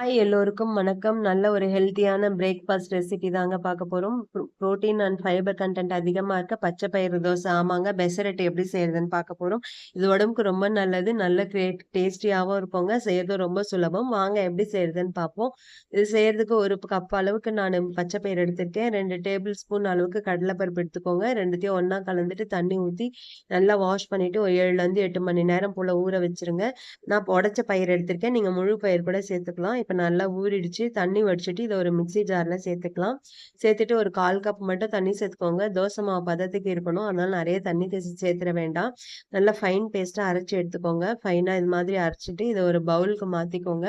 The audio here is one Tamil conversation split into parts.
ஹாய் எல்லோருக்கும் வணக்கம். நல்ல ஒரு ஹெல்த்தியான பிரேக்ஃபாஸ்ட் ரெசிபி தாங்க பார்க்க போகிறோம் protein protein and fibre content அதிகமாக இருக்க பச்சை பயிறு தோசை. ஆமாங்க பெசரட் எப்படி செய்யறதுன்னு பார்க்க போகிறோம் இது உடம்புக்கு ரொம்ப நல்லது. நல்ல கிரேட் டேஸ்டியாகவும் இருக்குங்க. செய்றதும் ரொம்ப சுலபம். வாங்க எப்படி செய்யறதுன்னு பார்ப்போம். இது செய்யறதுக்கு ஒரு கப் அளவுக்கு நான் பச்சை பயிர் எடுத்திருக்கேன். ரெண்டு டேபிள் ஸ்பூன் அளவுக்கு கடலைப்பருப்பு எடுத்துக்கோங்க. ரெண்டுத்தையும் ஒன்றா கலந்துட்டு தண்ணி ஊற்றி நல்லா வாஷ் பண்ணிவிட்டு ஒரு 7லருந்து 8 மணி நேரம் போல் ஊற வச்சுருங்க. நான் உடச்ச பயிர் எடுத்திருக்கேன். நீங்கள் முழு பயிர் கூட சேர்த்துக்கலாம். இப்போ நல்லா ஊறிடுச்சு. தண்ணி வடிச்சுட்டு இதை ஒரு மிக்ஸி ஜாரில் சேர்த்துக்கலாம். சேர்த்துட்டு ஒரு 1/4 கப் மட்டும் தண்ணி சேர்த்துக்கோங்க. தோசை மாவு பதத்துக்கு இருக்கணும். அதனால் நிறைய தண்ணி தேசி சேர்த்துற வேண்டாம். நல்லா ஃபைன் பேஸ்ட்டாக அரைச்சி எடுத்துக்கோங்க. ஃபைனாக இது மாதிரி அரைச்சிட்டு இதை ஒரு பவுலுக்கு மாற்றிக்கோங்க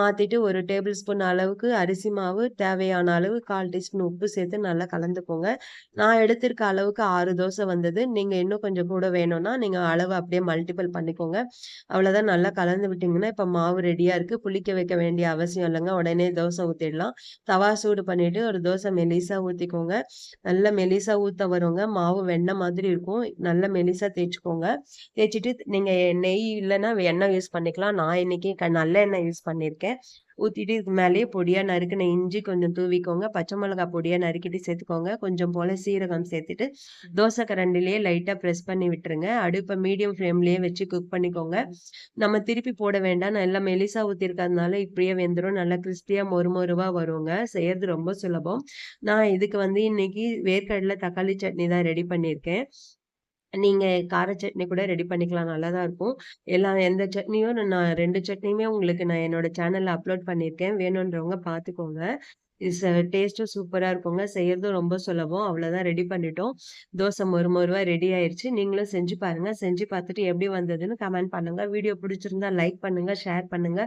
மாற்றிட்டு ஒரு டேபிள் ஸ்பூன் அளவுக்கு அரிசி மாவு, தேவையான அளவு 1/4 டீஸ்பூன் உப்பு சேர்த்து நல்லா கலந்துக்கோங்க. நான் எடுத்திருக்க அளவுக்கு ஆறு தோசை வந்தது. நீங்கள் இன்னும் கொஞ்சம் கூட வேணும்னா, நீங்கள் அளவு அப்படியே மல்டிபிள் பண்ணிக்கோங்க. அவ்வளோதான் நல்லா கலந்து விட்டீங்கன்னா, இப்போ மாவு ரெடியாக இருக்குது புளிக்க வைக்க வேண்டிய அவசியம் இல்லைங்க உடனே தோசை ஊற்றிடலாம் தவா சூடு பண்ணிட்டு ஒரு தோசை மெலிசா ஊற்றிக்கோங்க நல்லா மெலிசா ஊற்ற வருங்க. மாவு வெண்ணெய் மாதிரி இருக்கும். நல்லா மெலிசா தேய்ச்சிக்கோங்க தேய்ச்சிட்டு நீங்க நெய் இல்லைன்னா எண்ணெய் யூஸ் பண்ணிக்கலாம். நான் இன்னைக்கு நல்ல நல்லெண்ணெய் யூஸ் பண்ணியிருக்கேன். ஊற்றிட்டு இதுக்கு மேலேயே பொடியாக நறுக்கின இஞ்சி கொஞ்சம் தூவிக்கோங்க. பச்சை மிளகா பொடியாக நறுக்கிட்டு சேர்த்துக்கோங்க. கொஞ்சம் போல் சீரகம் சேர்த்துட்டு, தோசை கரண்டிலேயே லைட்டாக ப்ரெஸ் பண்ணி விட்டுருங்க. அடுப்பை மீடியம் ஃப்ளேம்லேயே வச்சு குக் பண்ணிக்கோங்க. நம்ம திருப்பி போட வேண்டாம். நல்லா மெலிசா ஊற்றிருக்கறதுனால இப்படியே வெந்துடும் நல்லா கிறிஸ்பியாக மொறு மொறுவாக வருங்க. செய்யறது ரொம்ப சுலபம். நான் இதுக்கு வந்து இன்னைக்கு வேர்க்கடலை தக்காளி சட்னி தான் ரெடி பண்ணியிருக்கேன். நீங்க கார சட்னி கூட ரெடி பண்ணிக்கலாம். நல்லா தான் இருக்கும். எல்லா எந்த சட்னியும் நான் ரெண்டு சட்னியுமே உங்களுக்கு நான் என்னோட சேனல்ல அப்லோட் பண்ணியிருக்கேன். வேணுன்றவங்க பார்த்துக்கோங்க. இது ச டேஸ்ட்டும் சூப்பராக இருக்குங்க. செய்கிறதும் ரொம்ப சுலபம். அவ்வளோதான் ரெடி பண்ணிட்டோம். தோசை மொறு மொறுவா ரெடி ஆயிடுச்சு நீங்களும் செஞ்சு பாருங்க. செஞ்சு பார்த்துட்டு எப்படி வந்ததுன்னு கமெண்ட் பண்ணுங்க. வீடியோ பிடிச்சிருந்தா லைக் பண்ணுங்க, ஷேர் பண்ணுங்க.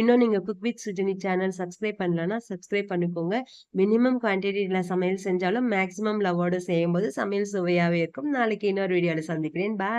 இன்னும் நீங்க cook with Sujini channel subscribe பண்ணலன்னா சப்ஸ்கிரைப் பண்ணிக்கோங்க. மினிமம் குவான்டிட்டியில் சமையல் செஞ்சாலும் மேக்ஸிமம் லவோட செய்யும்போது சமையல் சுவையாகவே இருக்கும். நாளைக்கு இன்னொரு வீடியோவில் சந்திக்கிறேன். பாய்.